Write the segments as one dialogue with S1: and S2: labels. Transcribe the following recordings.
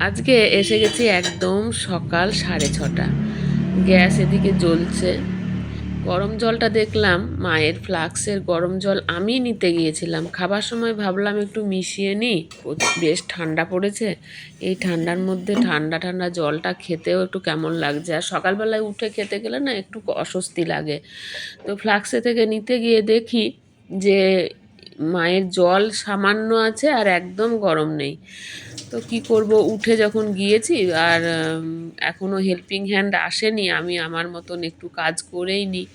S1: আজকে এসে গেছি একদম সকাল সাড়ে ছটা। গ্যাস এদিকে জ্বলছে। গরম জলটা দেখলাম, মায়ের ফ্লাক্সের গরম জল আমি নিতে গিয়েছিলাম। খাবার সময় ভাবলাম একটু মিশিয়ে নিই। বেশ ঠান্ডা পড়েছে। এই ঠান্ডার মধ্যে ঠান্ডা ঠান্ডা জলটা খেতেও একটু কেমন লাগছে। আর সকালবেলায় উঠে খেতে গেলে না একটু অস্বস্তি লাগে। তো ফ্লাক্সে থেকে নিতে গিয়ে দেখি যে মায়ের জল সামান্য আছে আর একদম গরম নেই। তো কি করব? উঠে যখন গিয়েছি আর উম, এখনও হেল্পিং হ্যান্ড আসেনি আমি আমার মতন একটু কাজ করেই নিই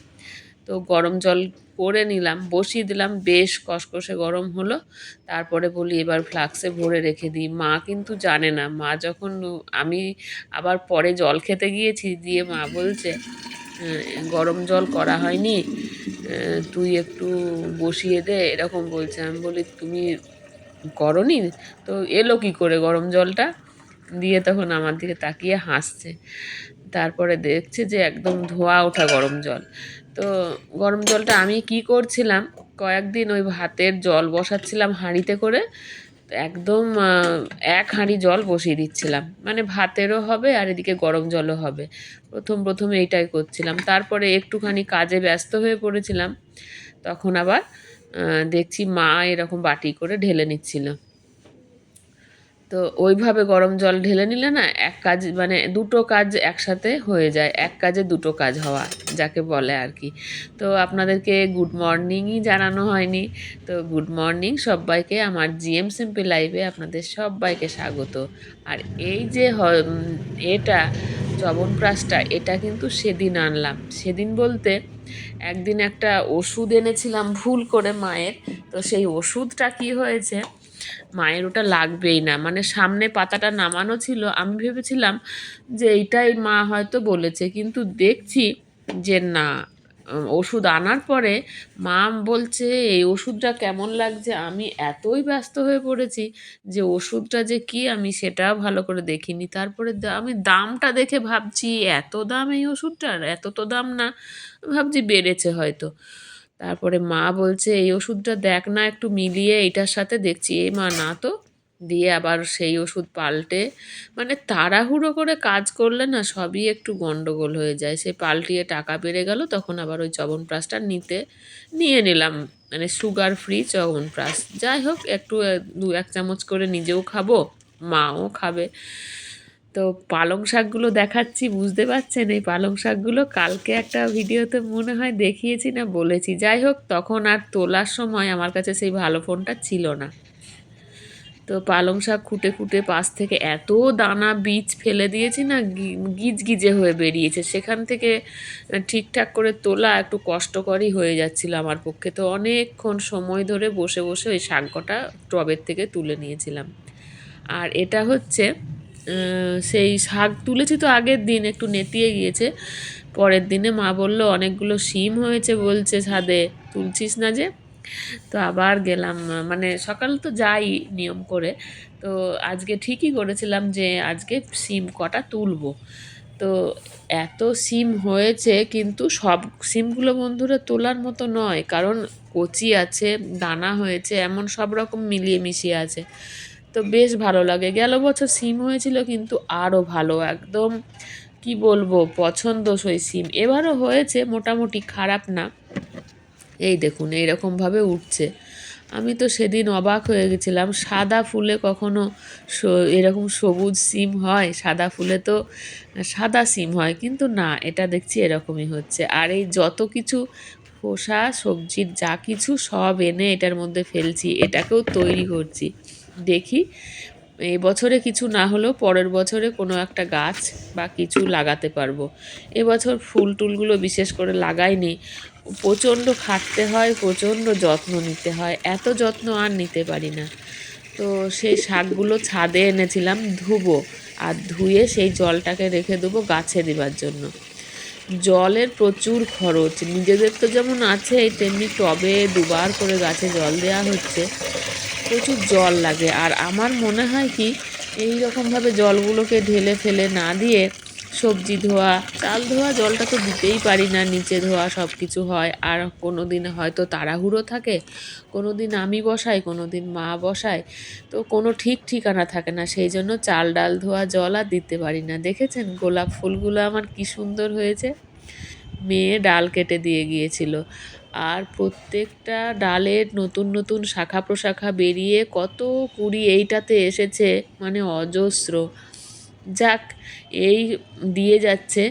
S1: তো গরম জল করে নিলাম বসিয়ে দিলাম বেশ কষকষে গরম হলো। তারপরে বলি এবার ফ্লাক্সে ভরে রেখে দিই। মা কিন্তু জানে না মা যখন আমি আবার পরে জল খেতে গিয়েছি দিয়ে মা বলছে "আহ, গরম জল করা হয়নি তুই একটু বসিয়ে দে। এরকম বলছে। আমি বলি তুমি করনি? তো এলো কি করে গরম জলটা? দিয়ে তখন আমার দিকে তাকিয়ে হাসছে। তারপরে দেখছে যে একদম ধোয়া ওঠা গরম জল। তো গরম জলটা আমি কি করছিলাম? কয়েকদিন ওই ভাতের জল বসাচ্ছিলাম হাঁড়িতে করে। একদম এক হাঁড়ি জল বসিয়ে দিচ্ছিলাম। মানে ভাতেরও হবে আর এদিকে গরম জলও হবে। প্রথম প্রথম এইটাই করছিলাম। তারপরে একটুখানি কাজে ব্যস্ত হয়ে পড়েছিলাম। তখন আবার দেখছি মা এরকম বাটি করে ঢেলে নিচ্ছিল। তো ওইভাবে গরম জল ঢেলে নিলে না এক কাজ মানে দুটো কাজ একসাথে হয়ে যায়, এক কাজে দুটো কাজ হওয়া, যাকে বলে আর কি। তো আপনাদেরকে গুড মর্নিংই জানানো হয়নি। তো গুড মর্নিং সবাইকে, আমার জিএম সিম্পল লাইভে আপনাদের সবাইকে স্বাগত। আর এই যে এটা চবনপ্রাশটা এটা কিন্তু সেদিন আনলাম। সেদিন বলতে একদিন একটা ওষুধ এনেছিলাম ভুল করে মায়ের, তো সেই ওষুধটা কি হয়েছে? মায়ের ওটা লাগবেই না। মানে সামনে পাতাটা নামানো ছিল, আমি ভেবেছিলাম যে এইটাই মা হয়তো বলেছে। কিন্তু দেখছি যে না, ওষুধ আনার পরে মা বলছে, এই ওষুধটা কেমন লাগছে? আমি এতই ব্যস্ত হয়ে পড়েছি যে ওষুধটা যে কি, আমি সেটাও ভালো করে দেখিনি। তারপরে আমি দামটা দেখে ভাবছি, এত দাম এই ওষুধটার? এত তো দাম না? ভাবছি, বেড়েছে হয়তো। তারপরে মা বলছে, এই ওষুধটা দেখ না, একটু মিলিয়ে এইটার সাথে দেখছি। এ মা, না তো। দিয়ে আবার সেই ওষুধ পাল্টে মানে তাড়াহুড়ো করে কাজ করলে না সবই একটু গন্ডগোল হয়ে যায়। সে পাল্টিয়ে টাকা বেড়ে গেল, তখন আবার ওই চবনপ্রাশটা নিতে, নিয়ে নিলাম মানে সুগার ফ্রি চবনপ্রাশ যাই হোক, একটু দু এক চামচ করে নিজেও খাব, মাও খাবে। তো পালং শাকগুলো দেখাচ্ছি, বুঝতে পারছেন? এই পালং শাকগুলো কালকে একটা ভিডিওতে মনে হয় দেখিয়েছি না বলেছি। যাই হোক, তখন আর তোলার সময় আমার কাছে সেই ভালো ফোনটা ছিল না। তো পালং শাক খুঁটে খুঁটে পাশ থেকে এত দানা বীজ ফেলে দিয়েছি না গিজ গিজে হয়ে বেরিয়েছে। সেখান থেকে ঠিকঠাক করে তোলা একটু কষ্টকরই হয়ে যাচ্ছিল আমার পক্ষে। তো অনেকক্ষণ সময় ধরে বসে বসে ওই শাক কটা টবের থেকে তুলে নিয়েছিলাম। আর এটা হচ্ছে সেই শাক তুলেছি তো আগের দিন, একটু নেতিয়ে গিয়েছে। পরের দিনে মা বলল, অনেকগুলো শিম হয়েছে, বলছে ছাদে, তুলছিস না যে? তো আবার গেলাম মানে সকাল তো যাই নিয়ম করে। তো আজকে ঠিকই করেছিলাম যে আজকে সিম কটা তুলবো। তো এত সিম হয়েছে, কিন্তু সব সিমগুলো বন্ধুরা তোলার মতো নয়, কারণ কচি আছে, দানা হয়েছে, এমন সব রকম মিলিয়ে মিশিয়ে আছে। তো বেশ ভালো লাগে। গেল বছর সিম হয়েছিল কিন্তু আরও ভালো, একদম কি বলব, পছন্দসই সিম। এবারও হয়েছে, মোটামুটি খারাপ না। এই দেখুন এইরকমভাবে উঠছে। আমি তো সেদিন অবাক হয়ে গেছিলাম, সাদা ফুলে কখনো এরকম সবুজ সিম হয়, সাদা ফুলে তো সাদা সিম হয়, কিন্তু না, এটা দেখছি এরকমই হচ্ছে। আর এই যত কিছু খোসা, সবজির যা কিছু সব এনে এটার মধ্যে ফেলছি, এটাকেও তৈরি করছি। দেখি। এই বছরে কিছু না হলেও পরের বছরে কোনো একটা গাছ বা কিছু লাগাতে পারব। এবছর ফুল টুলগুলো বিশেষ করে লাগাইনি। প্রচণ্ড খাটতে হয়, প্রচণ্ড যত্ন নিতে হয়। এত যত্ন আর নিতে পারি না। তো সেই শাকগুলো ছাদে এনেছিলাম ধুবো আর ধুয়ে সেই জলটাকে রেখে দেবো গাছে দেবার জন্য। জলের প্রচুর খরচ। নিজেদের তো যেমন আছে, তেমনি টবে দুবার করে গাছে জল দেওয়া হচ্ছে। প্রচুর জল লাগে। আর আমার মনে হয় কি, এই রকমভাবে জলগুলোকে ঢেলে ফেলে না দিয়ে সবজি ধোয়া, চাল ধোয়া জলটা তো দিতেই পারি না, নিচে ধোয়া সব কিছু হয়। আর কোনো দিন হয়তো তাড়াহুড়ো থাকে কোনো দিন আমি বসাই কোনো দিন মা বসায়। তো কোনো ঠিক ঠিকানা থাকে না, সেই জন্য চাল, ডাল ধোয়া, জল আর দিতে পারি না। দেখেছেন গোলাপ ফুলগুলো আমার কি সুন্দর হয়েছে? মেয়ে ডাল কেটে দিয়ে গিয়েছিল। আর প্রত্যেকটা ডালের নতুন নতুন শাখা প্রশাখা বেরিয়ে কত কুড়ি এইটাতে এসেছে মানে অজস্র। যাক, এই দিয়ে যাচ্ছে।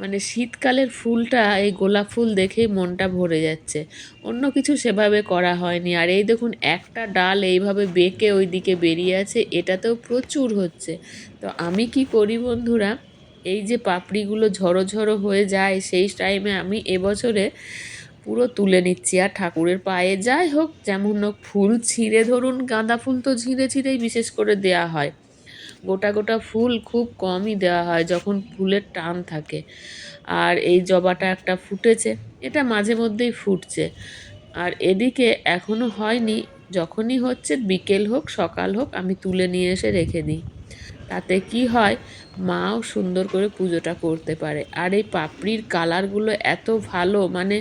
S1: মানে শীতকালের ফুলটা, এই গোলাপ ফুল দেখেই মনটা ভরে যাচ্ছে। অন্য কিছু সেভাবে করা হয়নি। আর এই দেখুন, একটা ডাল এইভাবে বেঁকে ওই দিকে বেরিয়ে আছে, এটাতেও প্রচুর হচ্ছে। তো আমি কি করি বন্ধুরা, এই যে পাপড়িগুলো ঝড়ো ঝড়ো হয়ে যায়, সেই টাইমে আমি এবছরে পুরো তুলে নিচ্ছি আর ঠাকুরের পায়ে যাই হোক, যেমন হোক ফুল ছিঁড়ে ধরুন, গাঁদা ফুল তো ছিঁড়ে ছিঁড়েই বিশেষ করে দেয়া হয়। গোটা গোটা ফুল খুব কমই দেওয়া হয় যখন ফুলের টান থাকে। আর এই জবাটা একটা ফুটেছে, এটা মাঝে মধ্যেই ফুটছে। আর এদিকে এখনও হয়নি, যখনই হচ্ছে বিকেল হোক, সকাল হোক, আমি তুলে নিয়ে এসে রেখে দিই। তাতে কি হয়, মাও সুন্দর করে পুজোটা করতে পারে। আর এই পাপড়ির কালারগুলো এত ভালো মানে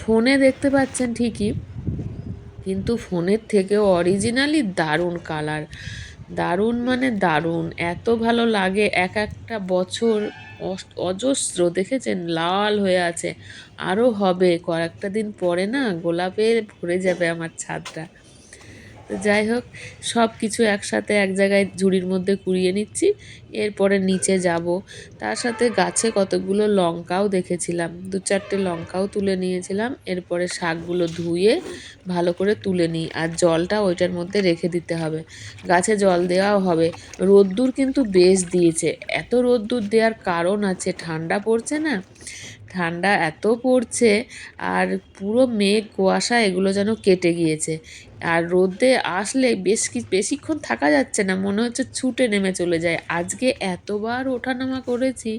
S1: ফোনে দেখতে পাচ্ছেন ঠিকই, কিন্তু ফোনের থেকেও অরিজিনালি দারুণ কালার দারুণ মানে দারুণ, এত ভালো লাগে, এক একটা বছর অজস্র, দেখেছেন? লাল হয়ে আছে। আরও হবে, কয়েকটা দিন পরে না গোলাপে ভরে যাবে আমার ছাদটা। যাই হোক সব কিছু একসাথে এক জায়গায় ঝুড়ির মধ্যে কুড়িয়ে নিচ্ছি, এরপরে নিচে যাব। তার সাথে গাছে কতগুলো লঙ্কাও দেখেছিলাম। দু চারটে লঙ্কাও তুলে নিয়েছিলাম, এরপরে শাকগুলো ধুয়ে ভালো করে তুলে নিই, আর জলটা ওইটার মধ্যে রেখে দিতে হবে। গাছে জল দেওয়াও হবে। রোদ্দুর কিন্তু বেশ দিয়েছে। এত রোদ্দুর দেওয়ার কারণ আছে, ঠান্ডা পড়ছে না? ঠান্ডা এত পড়ছে আর পুরো মেঘ, কুয়াশা এগুলো যেন কেটে গিয়েছে। আর রোদে আসলে বেশ কি, বেশিক্ষণ থাকা যাচ্ছে না, মনে হচ্ছে ছুটে নেমে চলে যায়। আজকে এতবার ওঠানামা করেছি,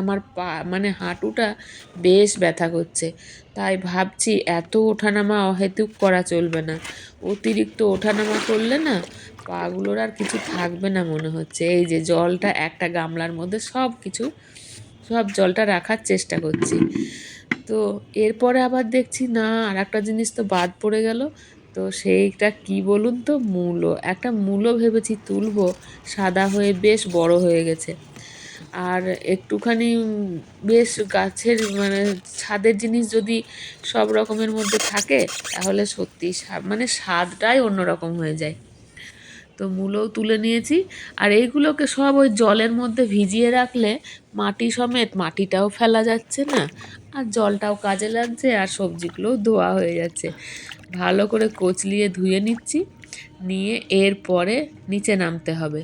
S1: আমার পা মানে হাঁটুটা বেশ ব্যথা করছে। তাই ভাবছি এত ওঠানামা অহেতুক করা চলবে না। অতিরিক্ত ওঠানামা করলে না পাগুলোর আর কিছু থাকবে না মনে হচ্ছে। এই যে জলটা একটা গামলার মধ্যে সব কিছু সব জলটা রাখার চেষ্টা করছি। তো এরপরে আবার দেখছি, না আর একটা জিনিস তো বাদ পড়ে গেল। তো সেইটা কি বলুন তো? মূলো। একটা মূলো ভেবেছি তুলবো, সাদা হয়ে বেশ বড় হয়ে গেছে। আর একটুখানি বেশ গাছের মানে ছাদের জিনিস যদি সব রকমের মধ্যে থাকে, তাহলে সত্যি মানে স্বাদটাই অন্যরকম হয়ে যায়। তো মূলও তুলে নিয়েছি। আর এইগুলোকে সব ওই জলের মধ্যে ভিজিয়ে রাখলে মাটি সমেত মাটিটাও ফেলা যাচ্ছে না, আর জলটাও কাজে লাগছে, আর সবজিগুলোও ধোয়া হয়ে যাচ্ছে। ভালো করে কচলিয়ে ধুয়ে নিচ্ছি, নিয়ে এরপরে নিচে নামতে হবে।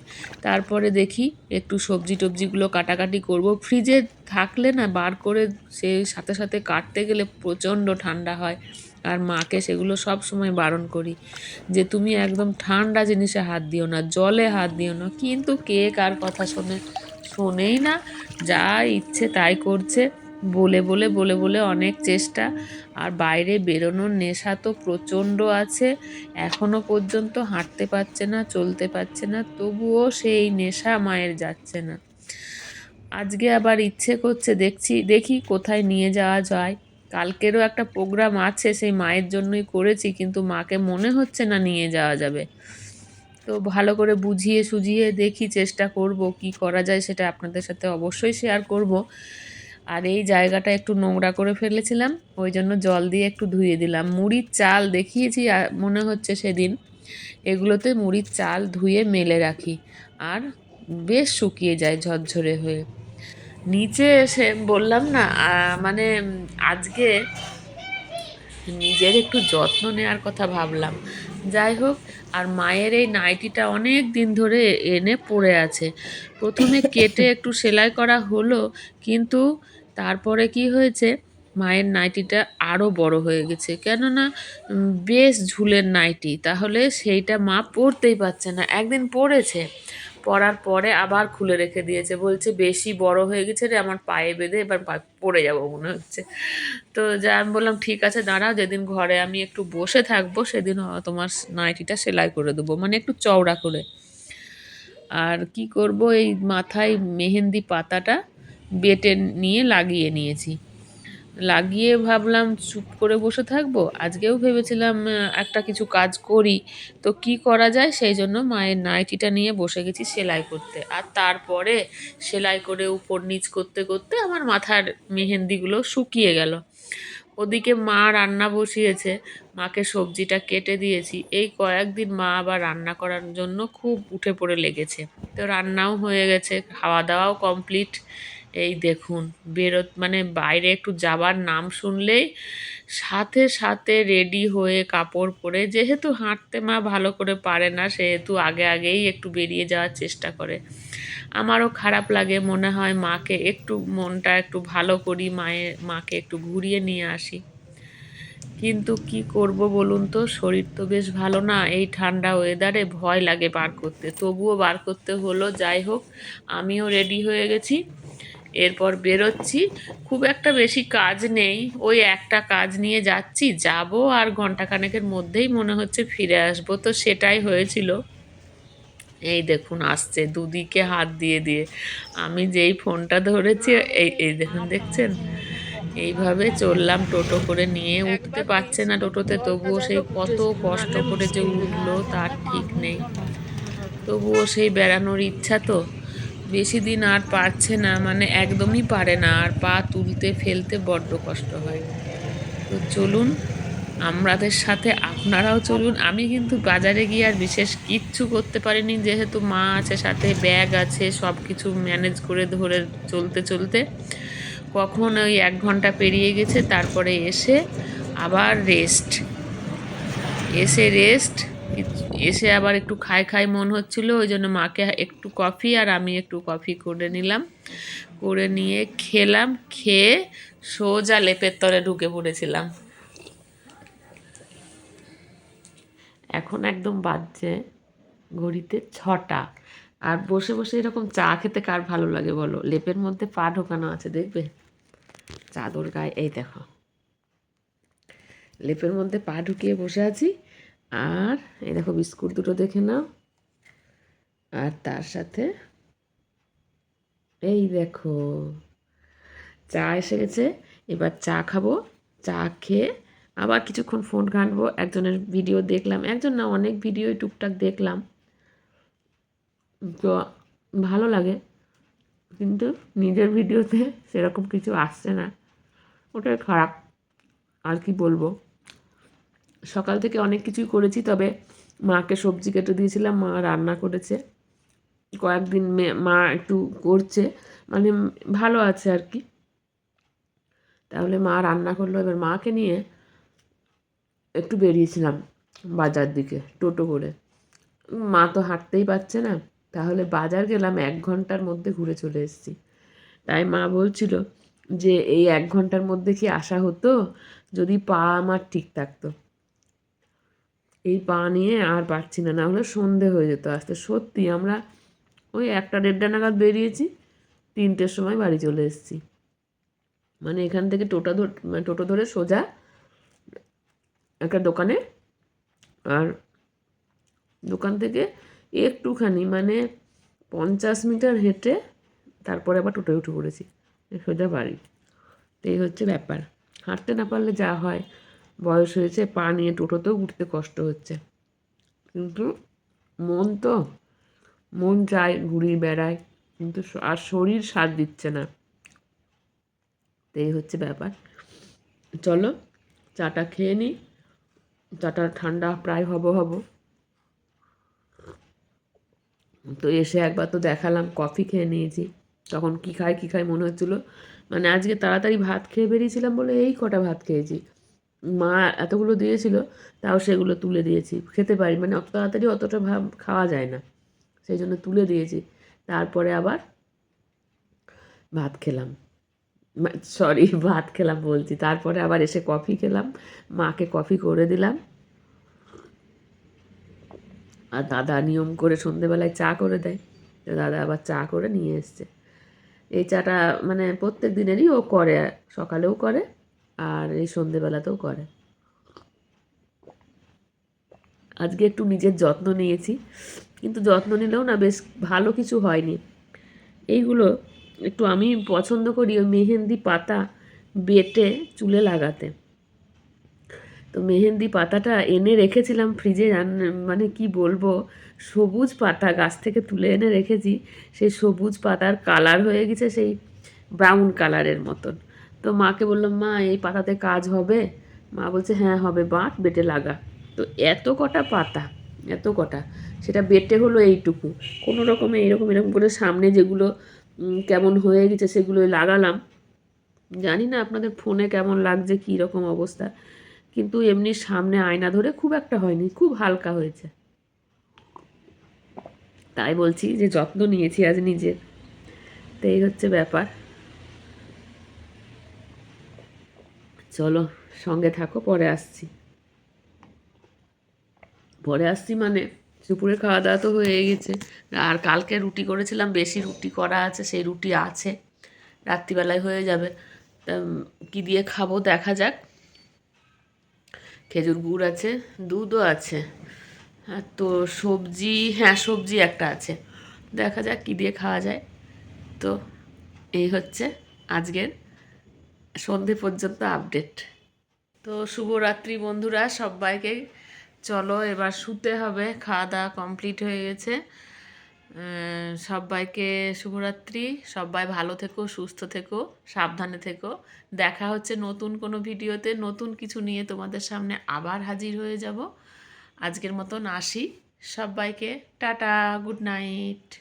S1: তারপরে দেখি একটু সবজি টবজিগুলো কাটাকাটি করব। ফ্রিজে থাকলে না বার করে সে সাথে সাথে কাটতে গেলে প্রচণ্ড ঠান্ডা হয়। আর মাকে সেগুলো সব সময় বারণ করি যে তুমি একদম ঠান্ডা জিনিসে হাত দিও না, জলে হাত দিও না। কিন্তু কে কার কথা শোনে? শোনেই না, যা ইচ্ছে তাই করছে। বলে বলে বলে বলে অনেক চেষ্টা। আর বাইরে বেরোনোর নেশা তো প্রচণ্ড আছে। এখনও পর্যন্ত হাঁটতে পারছে না, চলতে পারছে না, তবুও সেই নেশা মায়ের যাচ্ছে না। আজকে আবার ইচ্ছে করছে, দেখছি, দেখি কোথায় নিয়ে যাওয়া যায়। কালকেরও একটা প্রোগ্রাম আছে, সেই মায়ের জন্যই করেছি, কিন্তু মাকে মনে হচ্ছে না নিয়ে যাওয়া যাবে। তো ভালো করে বুঝিয়ে সুঝিয়ে দেখি চেষ্টা করব কি করা যায়, সেটা আপনাদের সাথে অবশ্যই শেয়ার করব। আর এই জায়গাটা একটু নোংরা করে ফেলেছিলাম, ওই জন্য জল দিয়ে একটু ধুয়ে দিলাম। মুড়ির চাল দেখিয়েছি মনে হচ্ছে সেদিন। এগুলোতে মুড়ির চাল ধুয়ে মেলে রাখি, আর বেশ শুকিয়ে যায় ঝরঝরে হয়ে। নিচে এসে বললাম না মানে আজকে নিজের একটু যত্ন নেওয়ার কথা ভাবলাম। যাই হোক, আর মায়ের এই নাইটিটা অনেক দিন ধরে এনে পড়ে আছে। প্রথমে কেটে একটু সেলাই করা হলো, কিন্তু তারপরে কি হয়েছে, মায়ের নাইটিটা আরও বড় হয়ে গেছে। কেননা বেশ ঝুলের নাইটি, তাহলে সেইটা মা পরতেই পারছে না। একদিন পরেছে। পরার পরে আবার খুলে রেখে দিয়েছে। বলছে, বেশি বড় হয়ে গেছে রে, আমার পায়ে বেঁধে এবার পড়ে যাব মনে হচ্ছে। তো যা, আমি বললাম, ঠিক আছে, দাঁড়াও, যেদিন ঘরে আমি একটু বসে থাকব, সেদিন তোমার নাইটিটা সেলাই করে দেবো। মানে একটু চওড়া করে। আর কি করব, এই মাথায় মেহেন্দি পাতাটা বেটে নিয়ে লাগিয়ে নিয়েছি। লাগিয়ে ভাবলাম চুপ করে বসে থাকব। আজকেও ভেবেছিলাম একটা কিছু কাজ করি। তো কি করা যায়? সেই জন্য মায়ের নাইটিটা নিয়ে বসে গেছি সেলাই করতে। আর তারপরে সেলাই করে উপর নিচ করতে করতে আমার মাথার মেহেন্দিগুলো শুকিয়ে গেল। ওদিকে মা রান্না বসিয়েছে, মাকে সবজিটা কেটে দিয়েছি। এই কয়েকদিন মা আবার রান্না করার জন্য খুব উঠে পড়ে লেগেছে। তো রান্নাও হয়ে গেছে, খাওয়া দাওয়াও কমপ্লিট। এই দেখুন, বেরোত মানে বাইরে একটু যাবার নাম শুনলেই সাথে সাথে রেডি হয়ে কাপড় পরে, যেহেতু হাঁটতে মা ভালো করে পারে না, সেহেতু আগে আগেই একটু বেরিয়ে যাওয়ার চেষ্টা করে। আমারও খারাপ লাগে, মনে হয় মাকে একটু মনটা একটু ভালো করি মায়ের মাকে একটু ঘুরিয়ে নিয়ে আসি। কিন্তু কি করব বলুন তো, শরীর তো বেশ ভালো না, এই ঠান্ডা ওয়েদারে ভয় লাগে বার করতে। তবুও বার করতে হলো, যাই হোক, আমিও রেডি হয়ে গেছি। এরপর বেরোচ্ছি। খুব একটা বেশি কাজ নেই। ওই একটা কাজ নিয়ে যাচ্ছি, যাব আর ঘন্টাখানেকের মধ্যেই মনে হচ্ছে ফিরে আসব। তো সেটাই হয়েছিল। এই দেখুন, আসছে দুদিকে হাত দিয়ে দিয়ে। আমি যেই ফোনটা ধরেছি, এই এই দেখুন, দেখছেন? এইভাবে চললাম, টোটো করে নিয়ে উঠতে পারছে না টোটোতে। তবুও সেই কত কষ্ট করে যে উঠল, তার ঠিক নেই। তবুও সেই বেড়ানোর ইচ্ছা তো। বেশি দিন আর পারছে না মানে একদমই পারে না, আর পা তুলতে ফেলতে বড্ড কষ্ট হয়। তো চলুন আমাদের সাথে আপনারাও চলুন। আমি কিন্তু বাজারে গিয়ে আর বিশেষ কিচ্ছু করতে পারিনি, যেহেতু মা আছে, সাথে ব্যাগ আছে সব কিছু ম্যানেজ করে ধরে চলতে চলতে। কখন ওই এক ঘণ্টা পেরিয়ে গেছে, তারপরে এসে আবার রেস্ট এসে রেস্ট এসে আবার একটু খাই খাই মন হচ্ছিল, ওই জন্য মাকে একটু কফি আর আমি একটু কফি করে নিলাম। করে নিয়ে খেলাম, খেয়ে সোজা লেপের তলে ঢুকে পড়েছিলাম। এখন একদম বাজছে ঘড়িতে ছটা। আর বসে বসে এরকম চা খেতে কার ভালো লাগে বলো? লেপের মধ্যে পা ঢোকানো আছে, দেখবে? চাদর গায়ে, এই দেখো। লেপের মধ্যে পা ঢুকিয়ে বসে আছি। আর এই দেখো বিস্কুট দুটো দেখে নাও। আর তার সাথে এই দেখো, চা এসে গেছে। এবার চা খাব, চা খেয়ে আবার কিছুক্ষণ ফোন ঘাঁটবো। একজনের ভিডিও দেখলাম, একজন না, অনেক ভিডিওই টুকটাক দেখলাম। তো ভালো লাগে, কিন্তু নিজের ভিডিওতে সেরকম কিছু আসছে না। ওটাই খারাপ, আর কি বলব? সকাল থেকে অনেক কিছুই করেছি, তবে মাকে সবজি কেটে দিয়েছিলাম, মা রান্না করেছে। কয়েকদিন মে- একটু করছে মানে ভালো আছে আর কি। তাহলে মা রান্না করল, এবার মাকে নিয়ে একটু বেরিয়েছিলাম বাজার দিকে, টোটো করে। মা তো হাঁটতেই পারছে না, তাহলে বাজার গেলাম এক ঘণ্টার মধ্যে ঘুরে চলে এসেছি। তাই মা বলছিল যে, এই এক ঘণ্টার মধ্যে কি আসা হতো? যদি পা আমার ঠিক থাকতো। এই পা নিয়ে আর পারছি না না হলে সন্ধে হয়ে যেত আসতে। সত্যি আমরা ওই একটা দেড়টা নাগাদ বেরিয়েছি, তিনটের সময় বাড়ি চলে এসেছি। মানে এখান থেকে টোটো ধর, টোটো ধরে সোজা একটা দোকানে আর দোকান থেকে একটুখানি মানে পঞ্চাশ মিটার হেঁটে তারপরে আবার টোটোয় উঠে পড়েছি। সোজা বাড়ি। তো এই হচ্ছে ব্যাপার। হাঁটতে না পারলে যা হয়। বয়স হয়েছে, পা নিয়ে টোটোতেও উঠতে কষ্ট হচ্ছে। কিন্তু মন তো, মন চায় ঘুরি বেড়ায়, কিন্তু আর শরীর সাথ দিচ্ছে না। এই হচ্ছে ব্যাপার। চলো, চাটা খেয়ে নিই। চাটা ঠান্ডা প্রায় হব হব। তো এসে একবার তো দেখালাম, কফি খেয়ে নিয়েছি। তখন কী খাই কী খাই মনে হচ্ছিল? মানে আজকে তাড়াতাড়ি ভাত খেয়ে বেরিয়েছিলাম বলে এই কটা ভাত খেয়েছি। মা এতগুলো দিয়েছিল, তাও সেগুলো তুলে দিয়েছি। খেতে পারি মানে অত তাড়াতাড়ি অতটা ভাব খাওয়া যায় না। সেই জন্য তুলে দিয়েছি। তারপরে আবার ভাত খেলাম। সরি ভাত খেলাম বলছি। তারপরে আবার এসে কফি খেলাম। মাকে কফি করে দিলাম। আর দাদা নিয়ম করে সন্ধেবেলায় চা করে দেয়। তো দাদা আবার চা করে নিয়ে এসছে। এই চাটা মানে প্রত্যেক দিনেরই ও করে, সকালেও করে। আর এই সন্ধেবেলাতেও করে। আজকে একটু নিজের যত্ন নিয়েছি, কিন্তু যত্ন নিলেও না বেশ ভালো কিছু হয়নি। এইগুলো একটু আমি পছন্দ করি ওই মেহেন্দি পাতা বেটে চুলে লাগাতে। তো মেহেন্দি পাতাটা এনে রেখেছিলাম ফ্রিজে মানে কি বলব, সবুজ পাতা গাছ থেকে তুলে এনে রেখেছি, সেই সবুজ পাতার কালার হয়ে গেছে সেই ব্রাউন কালারের মতন। তো মাকে বললাম, মা, এই পাতাতে কাজ হবে? মা বলছে হ্যাঁ হবে, বাট বেটে লাগা। তো এত কটা পাতা, এত কটা, সেটা বেটে হলো এইটুকু। কোনো রকমে এরকম এরকম করে সামনে যেগুলো কেমন হয়ে গেছে সেগুলো লাগালাম। জানি না আপনাদের ফোনে কেমন লাগছে, কী রকম অবস্থা। কিন্তু এমনি সামনে আয়না ধরে খুব একটা হয়নি, খুব হালকা হয়েছে। তাই বলছি যে যত্ন নিয়েছি আজ নিজের তো এই হচ্ছে ব্যাপার। চলো, সঙ্গে থাকো, পরে আসছি। পরে আসছি মানে দুপুরে খাওয়া দাওয়া তো হয়ে গেছে। আর কালকে রুটি করেছিলাম, বেশি রুটি করা আছে, সেই রুটি আছে। রাত্রিবেলায় হয়ে যাবে। কি দিয়ে খাব দেখা যাক। খেজুর গুড় আছে, দুধও আছে, আর তো সবজি হ্যাঁ সবজি একটা আছে। দেখা যাক কী দিয়ে খাওয়া যায়। তো, এই হচ্ছে আজকের সন্ধে পর্যন্ত আপডেট। তো শুভরাত্রি বন্ধুরা, সবাইকে। চলো, এবার শুতে হবে। খাওয়া দাওয়া কমপ্লিট হয়ে গেছে। সবাইকে শুভরাত্রি। সবাই ভালো থেকো, সুস্থ থেকো, সাবধানে থেকো। দেখা হচ্ছে নতুন কোনো ভিডিওতে। নতুন কিছু নিয়ে তোমাদের সামনে আবার হাজির হয়ে যাব। আজকের মতন আসি। সবাইকে টাটা, গুড নাইট।